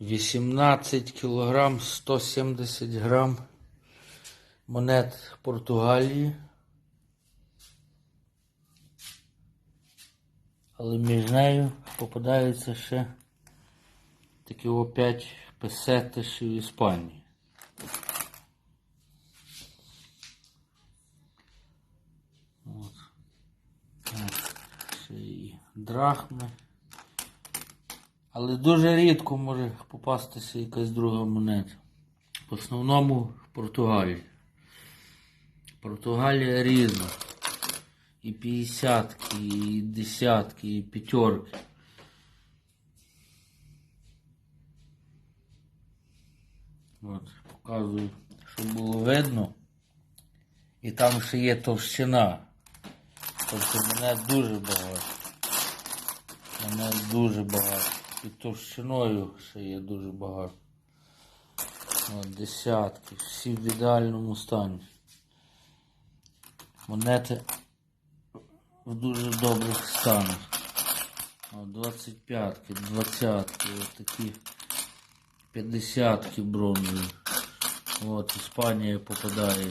18 кілограм 170 грам монет Португалії. Але між нею попадаються ще такі опять песетишів Іспанії. Так, ще і драхми. Але дуже рідко може попастися якась друга монета. В основному в Португалії. Португалія різна. І п'ятдесятки, і десятки, і п'ятерки. От, показую, щоб було видно. І там ще є товщина. Тобто мене дуже багато. Мене дуже багато. І товщиною ще є дуже багато. От, десятки. Всі в ідеальному стані. Монети в дуже добрих станах. От, 25-ки, 20-ки, от такі 50-ки бронзові. От, Іспанія попадає.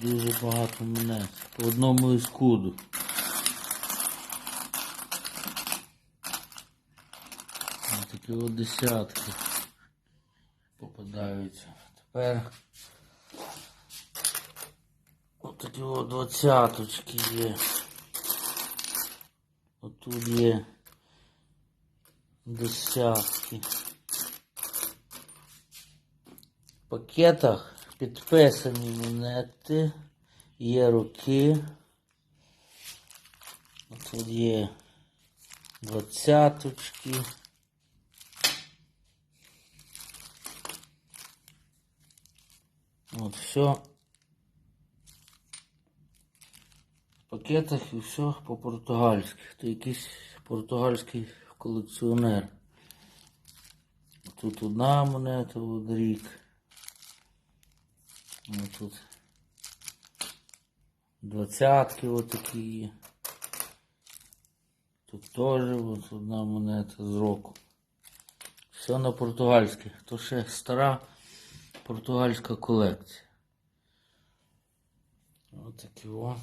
Дуже багато монет. По одному іскуду. Ось такі от десятки попадаються. Тепер от такі от двадцяточки є. Отут є десятки. В пакетах підписані монети, є роки. Тут є двадцяточки. От все. В пакетах і все по-португальськи. Хто якийсь португальський колекціонер. Тут одна монета, от рік. Ось тут двадцятки отакі є. Тут теж от одна монета з року. Все на португальських. То ще стара португальська колекція. Ось такі от.